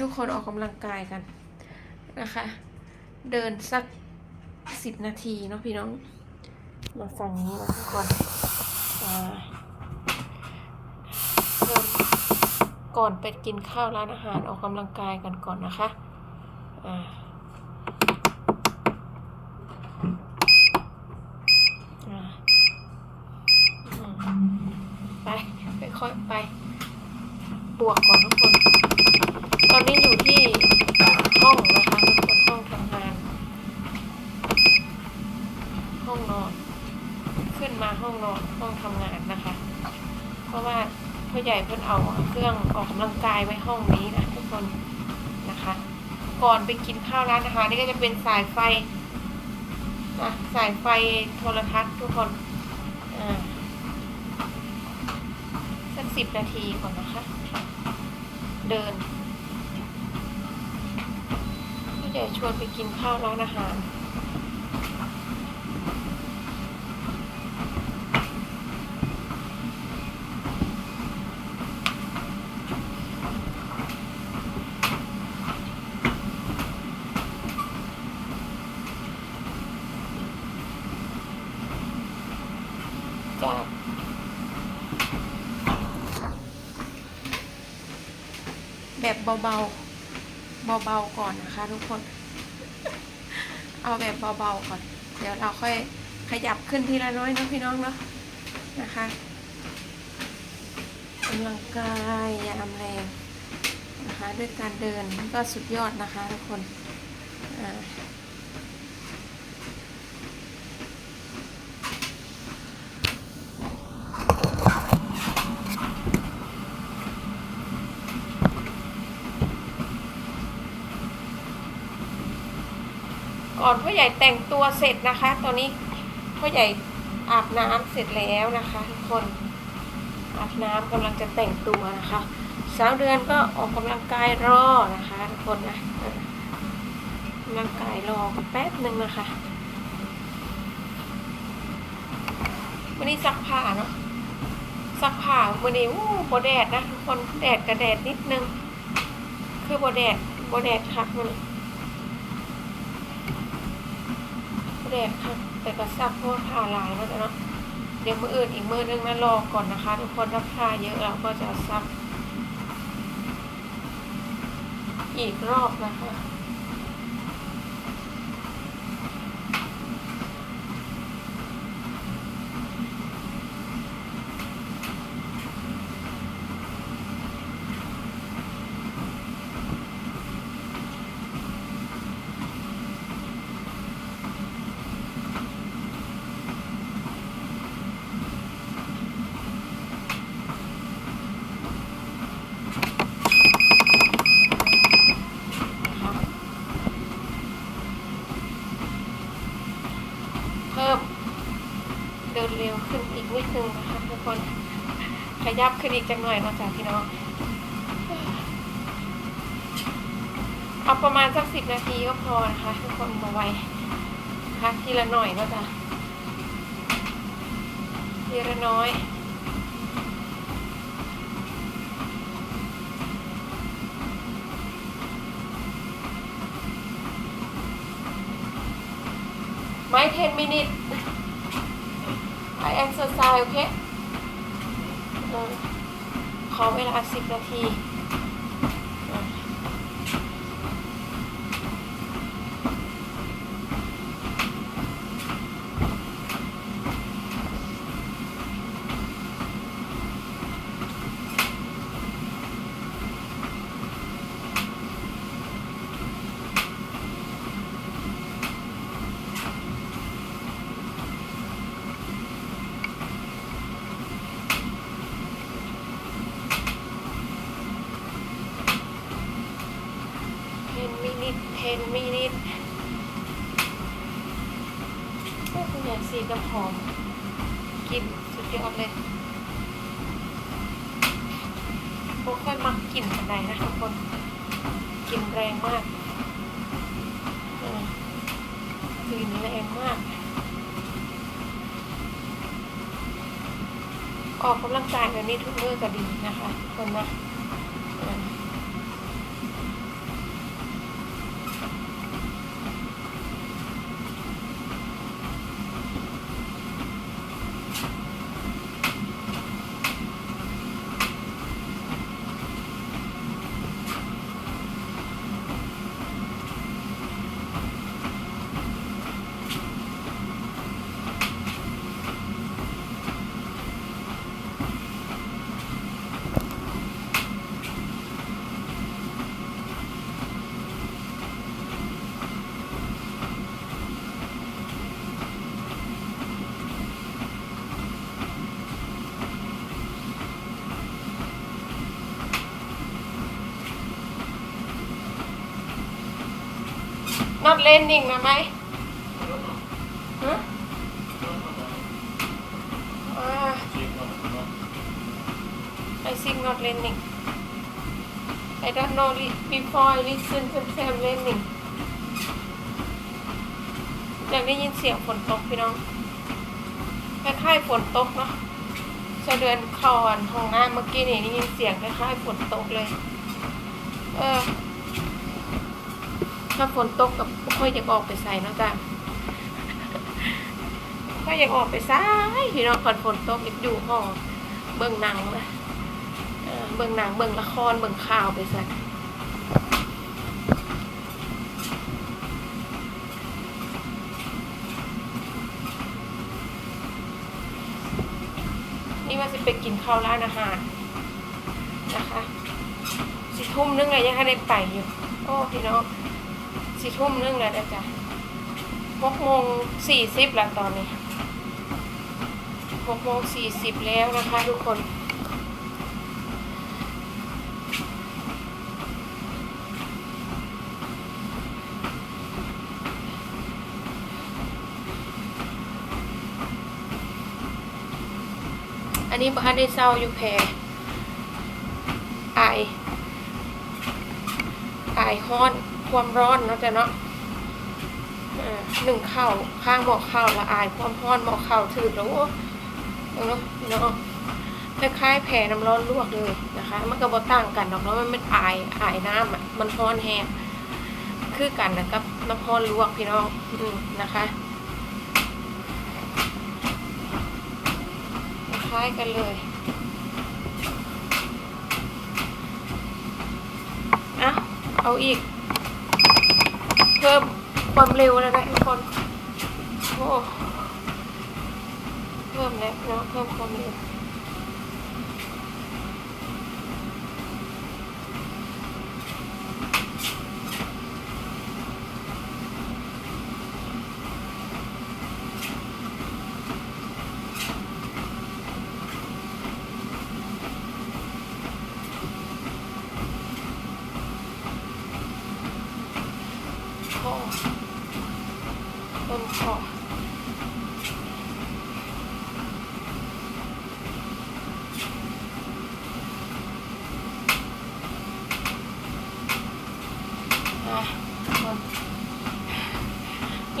ทุกคนออกกำลังกายกันนะคะ เดินสักสิบนาทีเนาะพี่น้อง มาฝั่งนี้นะทุกคนก่อนไปกินข้าวร้านอาหารออกกำลังกายกันก่อนนะคะอ่าไป ค่อยๆไป บวกก่อนทุกคน อนนี้อยู่ที่ห้องนะคะทุกคนห้องทำงาน ห้องนอน ขึ้นมาห้องนอนห้องทำงานนะคะ เพราะว่าพ่อใหญ่เพิ่นเอาเครื่องออกกำลังกายไว้ห้องนี้นะทุกคนนะคะ ก่อนไปกินข้าวร้านอาหารนี่ก็จะเป็นสายไฟนะสายไฟโทรทัศน์ทุกคนอ่าสักสิบนาทีก่อนนะคะ เดิน พ่อใหญ่ชวนไปกินข้าวร้านอาหารจ้าแบบเบาๆ เบาๆ ก่อนนะ คะทุกคน เอาแบบเบาๆก่อน เดี๋ยวเราค่อยขยับขึ้นทีละน้อยนะพี่น้องเนาะนะคะกำลังกายยามแรงนะคะด้วยการเดินก็สุดยอดนะคะทุกคนอ่า อนพ่อใหญ่แต่งตัวเสร็จนะคะ ตอนนี้พ่อใหญ่อาบน้ำเสร็จแล้วนะคะทุกคนอาบน้ำกำลังจะแต่งตัวนะคะสาวเดือนก็ออกกำลังกายรอนะคะทุกคนนะกำลังกายรอแป๊บหนึ่งนะคะวันนี้ซักผ้าเนาะซักผ้าวันนี้อู้บแดดนะทุกคนแดดกับแดดนิดนึง คือบแดดบแดดคักมัน แดดค่ะแต่ก็ซักเพราะว่าผ้าลายแล้วเนาะเดี๋ยวมืออื่นอีกมือนึงนะรอก่อนนะคะ ทุกคนถ้าผ้าเยอะเราก็จะซักอีกรอบนะคะเพิ่มเดินเร็วขึ้นอีกนิดนึงนะคะทุกคนขยับขึ้น อีกจังหน่อยเนาะจ้ะพี่น้องเอาประมาณสักสิบนาทีก็พอนะคะทุกคนมาไวพักทีละหน่อยเนาะจ้ะทีละน้อย My 10 minutes I exercise โอเคเออ ขอเวลา 10 นาทีเออ10 minutes 10 minutes โอ้ คุณยายสีน้ำหอมกลินสุดยอดเลยโอ้ค่อยมักกลิ่นปันใดนะทุกคนกลิ่นแรงมากเออกลิ่นแรงมาก ออกกำลังกายแบบนี้ทุกเมื้อก็ดีนะคะทุกคนนะ not landing นะไหมฮะอ่า I think not landing I don't know before I listen to Sam landing อยากได้ยินเสียงฝนตกพี่น้องคล้ายๆฝนตกเนาะจะเดินเข้าอันห้องน้ำเมื่อกี้นี่ได้ยินเสียงคล้ายๆฝนตกเลย เออ ถ้าฝนตกกับค่อยจะออกไปใส่นะจ้ะค่อยากออกไปซ้ายพี่น้องก่อนฝนตกอยากอยู่ห้องเบิ่งหนังนะเออเบิ่งหนังเบิ่งละครเบิ่งข่าวไปซะนี่ว่าจะไปกินข้าวร้านอาหารนะคะสิทุ่มนึงเลยยังให้ได้ไปอยู่ โอ้พี่น้อง สิทุ่มนึงแล้วนะจ๊ะหกโมงสี่สิบแล้วตอนนี้หกโมงสี่สิบแล้วนะคะทุกคน อันนี้บ้านได้เศร้าอยู่แพรไอายอฮ้อน ความร้อนเนาะจ้ะเนาะหนึ่งข้าวข้างหม้อข้าวละอายความร้อนหม้อข้าวถือแล้วโอ้เนาะพี่น้องคล้ายๆแผ่น้ำร้อนลวกเลยนะคะ มันก็บ่ต่างกันหรอกเนาะมันเป็นอายอายน้ำอะมันร้อนแห้งคือกันนะกับน้ำร้อนลวกพี่น้องอืนะคะคล้ายกันเลยอะเอาอีก เพิ่มความเร็วแล้วนะทุกคนโอ้เพิ่มแล้วเนาะเพิ่มความเร็ว คอต้นคอ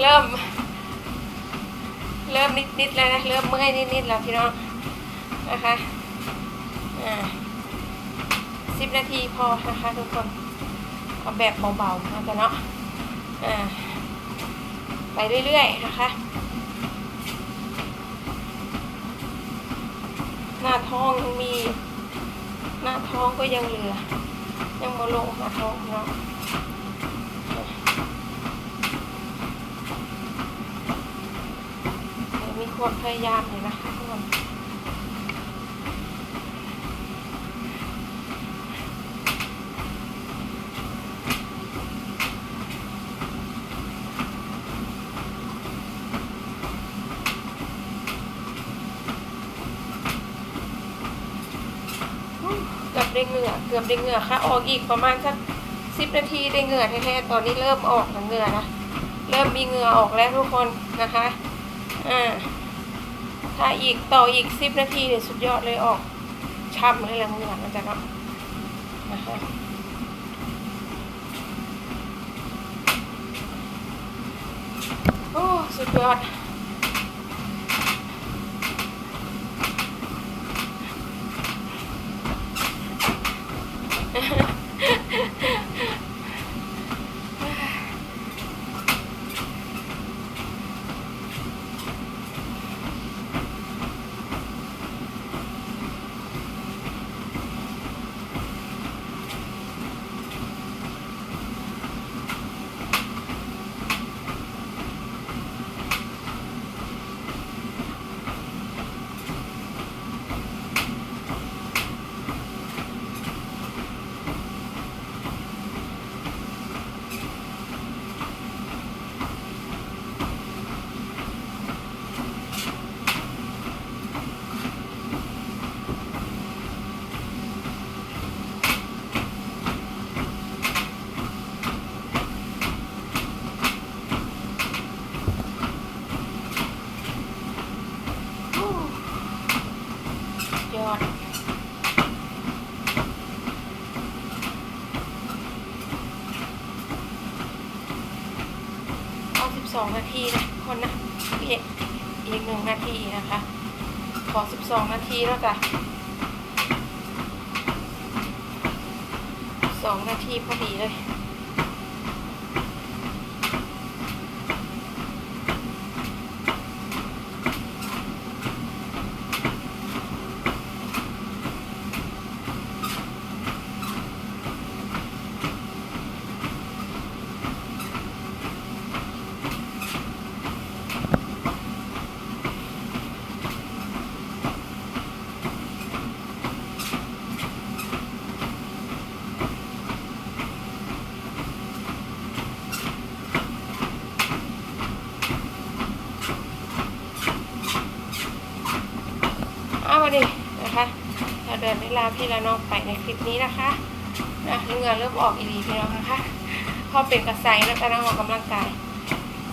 เริ่ม เริ่มนิดๆแล้วนะ เริ่มเมื่อยนิดๆแล้วพี่น้องนะคะอ่าสิบนาทีพอนะคะทุกคนเอาแบบเบาๆนะจ๊ะเนาะอ่าไปเรื่อยๆนะคะ หน้าท้องยังมี หน้าท้องก็ยังเหลือ ยังมาลงหน้าท้องเนาะเดี๋ยวมี ความพยายามเลยนะคะทุกคนเกือบได้เหงื่อเกือบได้เหงื่อค่ะ ออกอีกประมาณสักสิบนาทีได้เหงื่อแท้ๆตอนนี้เริ่มออกแล้วเหงื่อนะ เริ่มมีเหงื่อออกแล้วทุกคนนะคะ อ่า ถ้าอีกต่ออีกสิบนาทีเนี่ยสุดยอดเลยออกช่ำเลยละเหงื่อมันจะเนาะนะคะโอ้สุดยอด 12 นาทีนะคนนะอีกอีกหนึ่งนาทีนะคะ ขอ 12 นาทีแล้วจ้ะสองนาทีพอดีเลย เอามาดินะคะ เราเดินได้ลาพี่และน้องไปในคลิปนี้นะคะนะเงื่อเริ่มออกอีดีพี่น้องนะคะพอเป็นกระใสแล้วก็นั่งออกกำลังกาย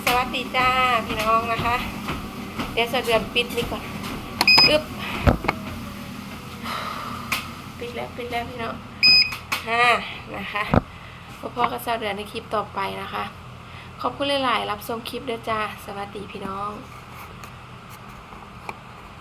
สวัสดีจ้าพี่น้องนะคะ เดี๋ยวจะเดือนปิดนี่ก่อนอึ๊บปิดแล้วปิดแล้วพี่น้องฮ่านะคะพ่อพ่อก็จะเดือนในคลิปต่อไปนะคะ ขอบคุณหลายๆรับชมคลิปด้วยจ้า สวัสดีพี่น้อง